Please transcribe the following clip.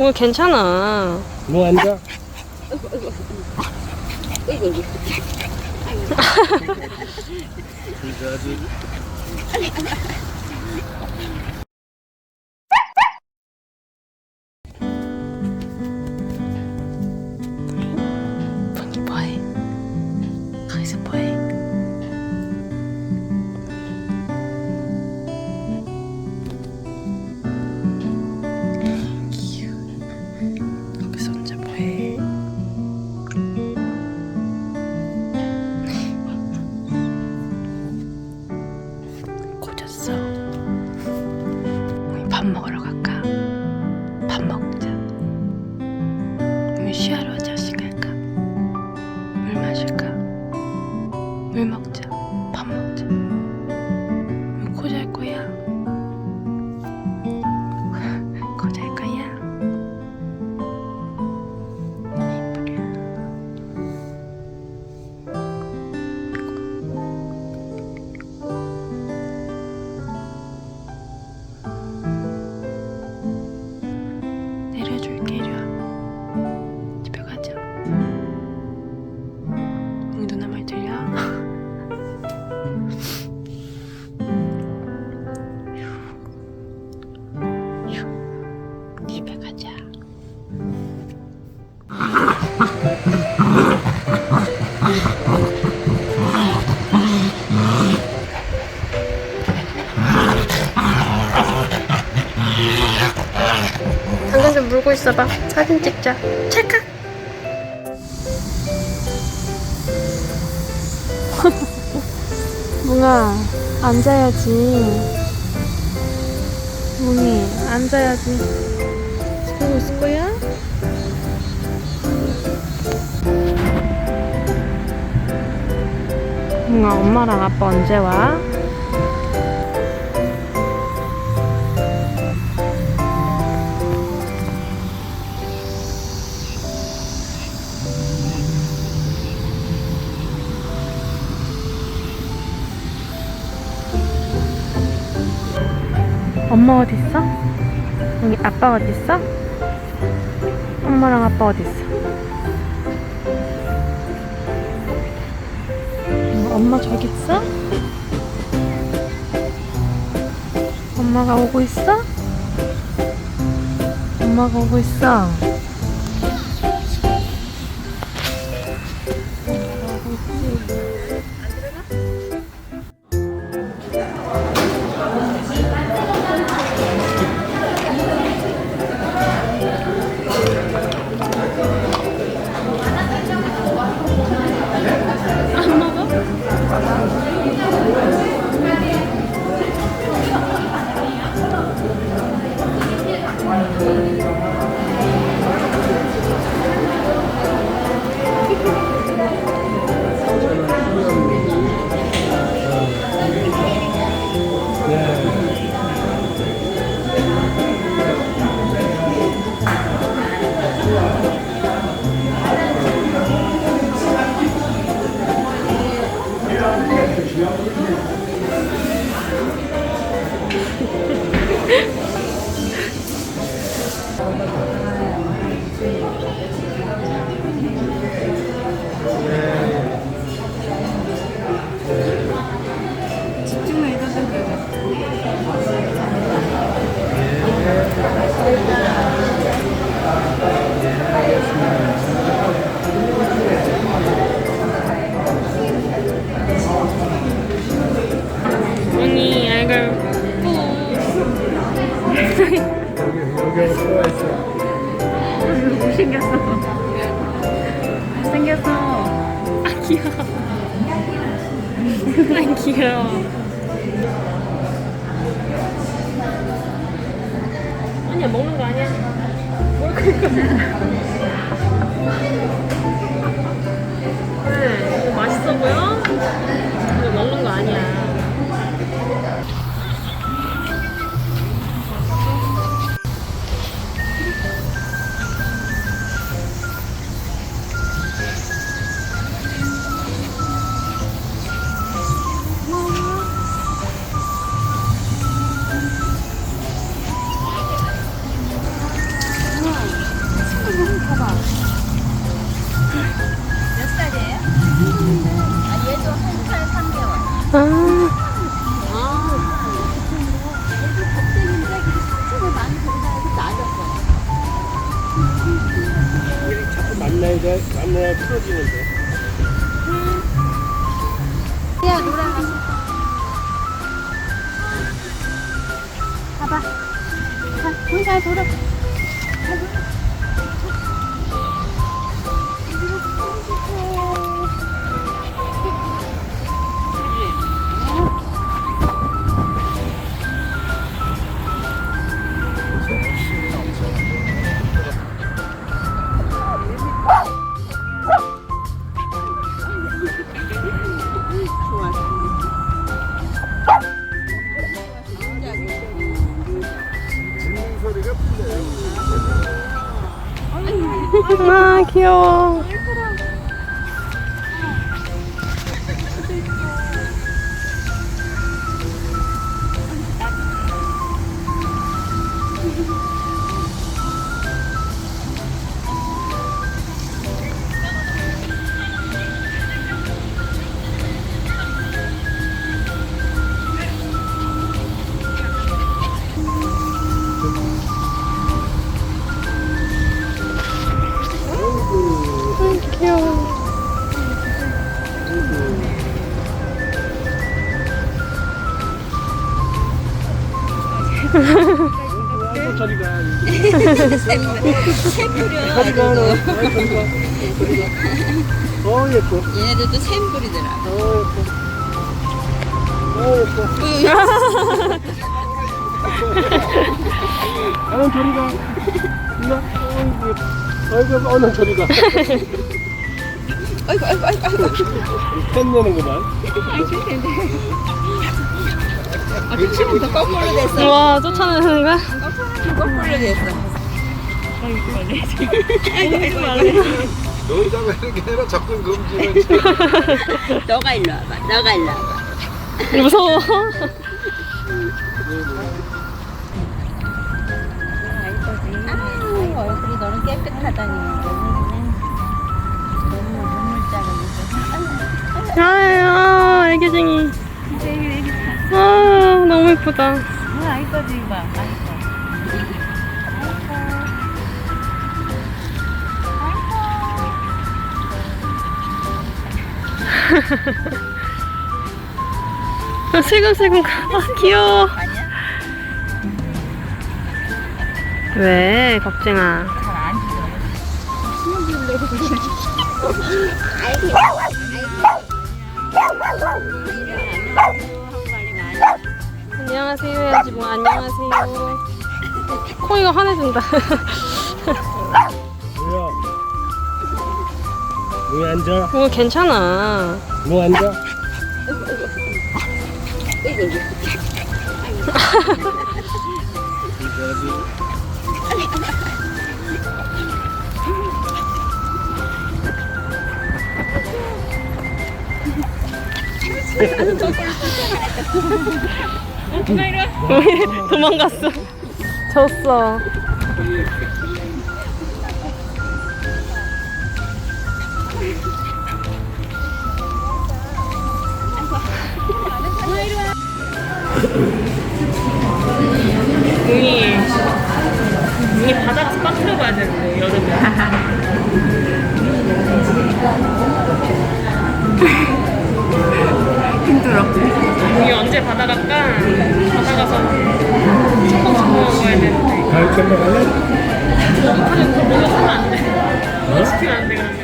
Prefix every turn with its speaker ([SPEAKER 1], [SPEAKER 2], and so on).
[SPEAKER 1] 어, 괜찮아.
[SPEAKER 2] 뭐 앉아?
[SPEAKER 1] 있어봐. 사진 찍자. 찰칵. 뭉아 앉아야지 뭉이 앉아야지 보고 있을 거야? 뭉아 엄마랑 아빠 언제 와? 엄마 어디 있어? 여기 아빠 어디 있어? 엄마랑 아빠 어디 있어? 어, 엄마 저기 있어? 엄마가 오고 있어? 엄마가 오고 있어. 있어. 못생겼어 못생겼어 아 귀여워 난 귀여워 아니야 먹는 거 아니야 뭘 그러니까 그래 이거 맛있어 보여? 이거 먹는 거 아니야 자, 잘돌 아 귀여워
[SPEAKER 2] 저리 가.
[SPEAKER 3] 샘뿌려.
[SPEAKER 2] 저리 가. 너. 아이고, 저리 가. 어 예뻐.
[SPEAKER 3] 얘네들도 샘뿌리더라.
[SPEAKER 2] 어 예뻐. 어 예뻐. 나는 저리 가. 예뻐. 아이고 어난 저리 가.
[SPEAKER 3] 아이고 아이고 아이고 아이고.
[SPEAKER 2] 팬 내는구만.
[SPEAKER 3] 아, 그치부터 거꾸로 됐어.
[SPEAKER 1] 와 쫓아내는 거야?
[SPEAKER 3] 거꾸로 됐어. 아이고.
[SPEAKER 2] 놀자고 이렇게 해라 접근 금지는.
[SPEAKER 3] 너가 일로 와봐. 너가 일로 와봐.
[SPEAKER 1] 무서워
[SPEAKER 3] 아 너무
[SPEAKER 1] 예쁘다
[SPEAKER 3] 아이고 지금 봐. 아이고.
[SPEAKER 1] 아, 슬금슬금 가 아, 귀여워
[SPEAKER 3] 아니야?
[SPEAKER 1] 왜 걱정아
[SPEAKER 3] 잘안 주죠.
[SPEAKER 1] 안녕하세요 해야지 뭐 안녕하세요 코이가 화내준다
[SPEAKER 2] 뭐야? 왜 앉아?
[SPEAKER 1] 뭐 괜찮아
[SPEAKER 2] 뭐 앉아?
[SPEAKER 1] 도망갔어. 졌어.
[SPEAKER 4] 용이 용이 바다가서 빠뜨려 봐야 되는데 여름에. 힘들어 용이 언제 바다 갈까? 바다 가서 첨벙첨벙 가야 되는데
[SPEAKER 2] 가을 때 갈래?
[SPEAKER 4] 하긴 그걸 먼저 사면 안돼 먼저 시키면 안 돼 그러면